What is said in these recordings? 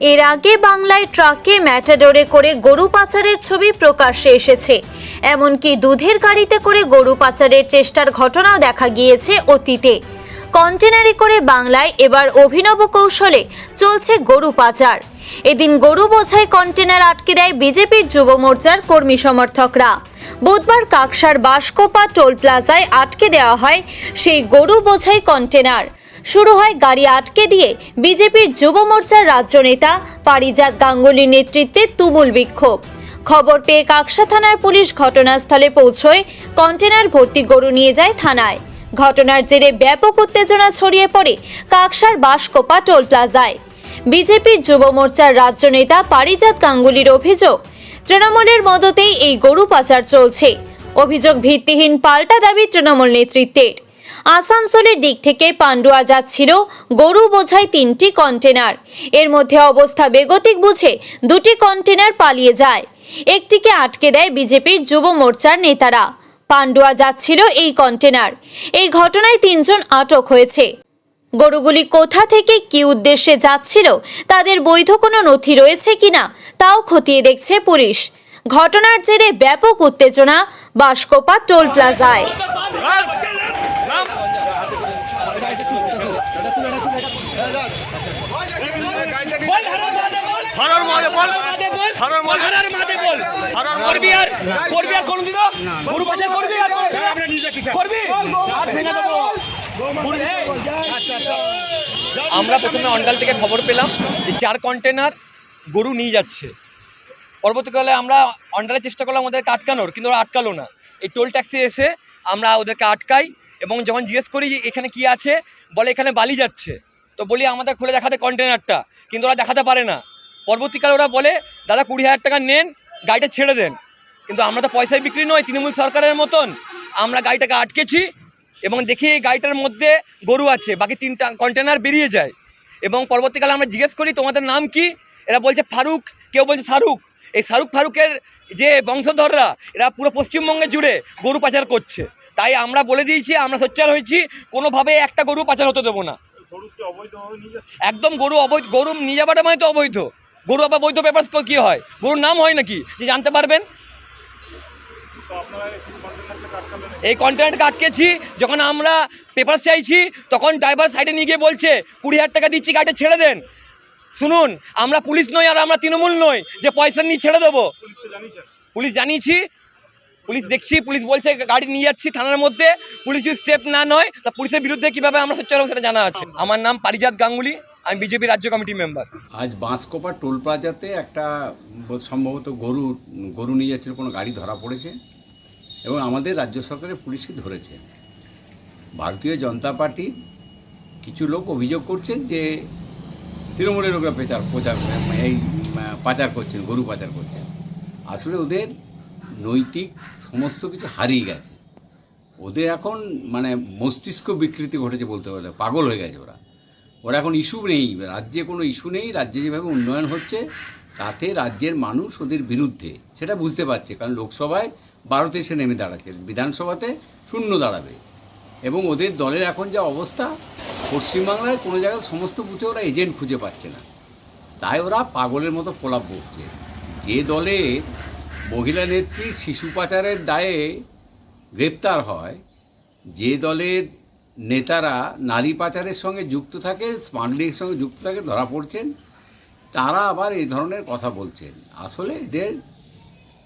এর আগে বাংলায় ট্রাকে ম্যাটাডোরে করে গরু পাচারের ছবি প্রকাশ্যে এসেছে। এমনকি দুধের গাড়িতে করে গরু পাচারের চেষ্টার ঘটনাও দেখা গিয়েছে অতীতে। কন্টেনারে করে বাংলায় এবার অভিনব কৌশলে চলছে গরু পাচার। এদিন গরু বোঝাই কন্টেনার আটকে দেয় বিজেপির যুব মোর্চার কর্মী সমর্থকরা। বুধবার কাকসার বাসকোপা টোল প্লাজায় আটকে দেওয়া হয় সেই গরু বোঝাই কন্টেনার। শুরু হয় গাড়ি আটকে দিয়ে বিজেপির যুব মোর্চার রাজ্য নেতা পারিজাত গাঙ্গুলির নেতৃত্বে তুমুল বিক্ষোভ। খবর পেয়ে কাকসা থানার পুলিশ ঘটনাস্থলে পৌঁছয়, কন্টেনার ভর্তি গরু নিয়ে যায় থানায়। ঘটনার জেরে ব্যাপক উত্তেজনা ছড়িয়ে পড়ে কাকসার বাসকোপা টোল প্লাজায়। বিজেপির যুব মোর্চার রাজ্য নেতা পারিজাত গাঙ্গুলির অভিযোগ, তৃণমূলের মদতেই এই গরু পাচার চলছে। অভিযোগ ভিত্তিহীন পাল্টা দাবি তৃণমূল নেতৃত্বের। আসানসোলের দিক থেকে পান্ডুয়া যাচ্ছিল গরু বোঝাই তিনটি কন্টেনার। এর মধ্যে অবস্থা বেগতিক বুঝে দুটি কন্টেনার পালিয়ে যায়। একটিকে আটকে দেয় বিজেপির যুব মোর্চার নেতারা। পান্ডুয়া যাচ্ছিল এই কন্টেনার। এই ঘটনায় তিনজন আটক হয়েছে। গরুগুলি কোথা থেকে কি উদ্দেশ্যে যাচ্ছিল, তাদের বৈধ কোনো নথি রয়েছে কিনা, তাও খতিয়ে দেখছে পুলিশ। ঘটনার জেরে ব্যাপক উত্তেজনা বাসকোপা টোল প্লাজায় বল হারার মাঝে বল হারার মাঝে বল। মাঝে বল হারার মাঝে। হারার মাঝে বল হারার মাঝে। করবি আর করবি আর কোনদিন গরু পাচার করবি আর করবি হাত ভেঙে দেবো। করবি? আমরা প্রথমে অন্ডাল থেকে খবর পেলাম যে চার কন্টেনার গরু নিয়ে যাচ্ছে। পরবর্তীকালে আমরা অন্ডালের চেষ্টা করলাম ওদেরকে আটকানোর কিন্তু ওরা আটকালো না। এই টোল ট্যাক্সি এসে আমরা ওদেরকে আটকাই এবং যখন জিজ্ঞেস করি যে এখানে কি আছে বলে এখানে বালি যাচ্ছে। তো বলি আমাদের খুলে দেখাতে কন্টেনারটা কিন্তু ওরা দেখাতে পারে না। পরবর্তীকালে ওরা বলে, দাদা, কুড়ি হাজার টাকা নেন, গাড়িটা ছেড়ে দেন। কিন্তু আমরা তো পয়সায় বিক্রি নয় তৃণমূল সরকারের মতন। আমরা গাড়িটাকে আটকেছি এবং দেখি এই গাড়িটার মধ্যে গরু আছে, বাকি তিনটা কন্টেনার বেরিয়ে যায়। এবং পরবর্তীকালে আমরা জিজ্ঞেস করি, তোমাদের নাম কি? এরা বলছে, ফারুক। কেউ বলছে শাহরুখ এই শাহরুখ ফারুকের যে বংশধররা, এরা পুরো পশ্চিমবঙ্গে জুড়ে গরু পাচার করছে। তাই আমরা বলে দিয়েছি, আমরা সোচ্চার হয়েছি কোনোভাবে একটা গরু পাচার হতে দেবো না। একদম গরু অবৈধ, গরু নিয়ে যাওয়াটা মানে তো অবৈধ। গরু আবার বৈধ পেপার কী হয়? গরুর নাম হয় নাকি? যে জানতে পারবেন? এই কন্টেনারকে আটকেছি যখন আমরা পেপার চাইছি, তখন ড্রাইভার সাইডে নিয়ে গিয়ে বলছে, কুড়ি হাজার টাকা দিচ্ছি, গাড়িটা ছেড়ে দেন। শুনুন, আমরা পুলিশ নই আর আমরা তৃণমূল নই, যে পয়সা নিয়ে ছেড়ে দেবো। পুলিশ জানিয়েছি। পুলিশ দেখছি, পুলিশ বলছে, গাড়ি নিয়ে যাচ্ছি থানার মধ্যে। পুলিশ যদি স্টেপ না নয়, তা পুলিশের বিরুদ্ধে কীভাবে আমরা সোচ্চার সেটা জানা আছে। আমার নাম পারিজাত গাঙ্গুলি। আমি বিজেপি রাজ্য কমিটি মেম্বার। আজ বাঁশকোপা টোল প্লাজাতে একটা সম্ভবত গরু গরু নিয়ে যাচ্ছিল, কোনো গাড়ি ধরা পড়েছে এবং আমাদের রাজ্য সরকারের পুলিশই ধরেছে। ভারতীয় জনতা পার্টির কিছু লোক অভিযোগ করছেন যে তৃণমূলের লোকরা প্রচার প্রচার এই পাচার করছেন, গরু পাচার করছেন। আসলে ওদের নৈতিক সমস্ত কিছু হারিয়ে গেছে। ওদের এখন মানে মস্তিষ্ক বিকৃতি ঘটেছে বলতে পারলে, পাগল হয়ে গেছে ওরা। ওরা এখন ইস্যু নেই, রাজ্যে কোনো ইস্যু নেই, রাজ্যে যেভাবে উন্নয়ন হচ্ছে, তাতে রাজ্যের মানুষ ওদের বিরুদ্ধে, সেটা বুঝতে পারছে, কারণ লোকসভায় বারোতে এসে নেমে দাঁড়াচ্ছে বিধানসভাতে শূন্য দাঁড়াবে। এবং ওদের দলের এখন যা অবস্থা, পশ্চিমবাংলায় কোনো জায়গায় সমস্ত বুথে ওরা এজেন্ট খুঁজে পাচ্ছে না। তাই ওরা পাগলের মতো প্রলাপ বকছে যে দলে মহিলা নেত্রী শিশু পাচারের দায়ে গ্রেপ্তার হয়, যে দলের নেতারা নারী পাচারের সঙ্গে যুক্ত থাকে স্মাগলিংয়ের সঙ্গে যুক্ত থাকে, ধরা পড়ছেন। তারা আবার এই ধরনের কথা বলছেন। আসলে এদের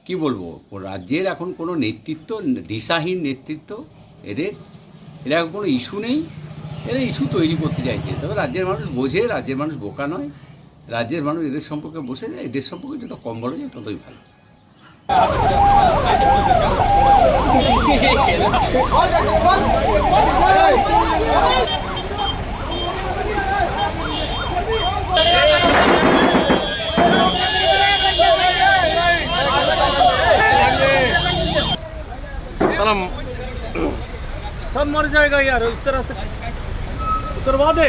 কি বলব? রাজ্যের এখন কোনো নেতৃত্ব, দিশাহীন নেতৃত্ব এদের এরা এখন কোনো ইস্যু নেই। এরা ইস্যু তৈরি করতে চাইছে। তবে রাজ্যের মানুষ বোঝে, রাজ্যের মানুষ বোকা নয়। রাজ্যের মানুষ এদের সম্পর্কে বসে যায় এদের সম্পর্কে যত কম বলা যায় ততই ভালো। सब मर जाएगा यार उस तरह से उतरवा दे।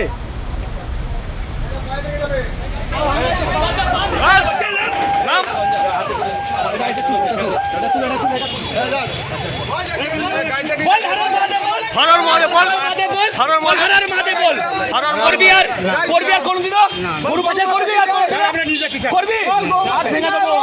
হারার মাঝে বল। হারার বল। হারার। হারার মাঝে বল। বল করবি আর করবি আর কোনদিনও? গরু পাচার করবি আর করবি? আর ভেঙে দেবো।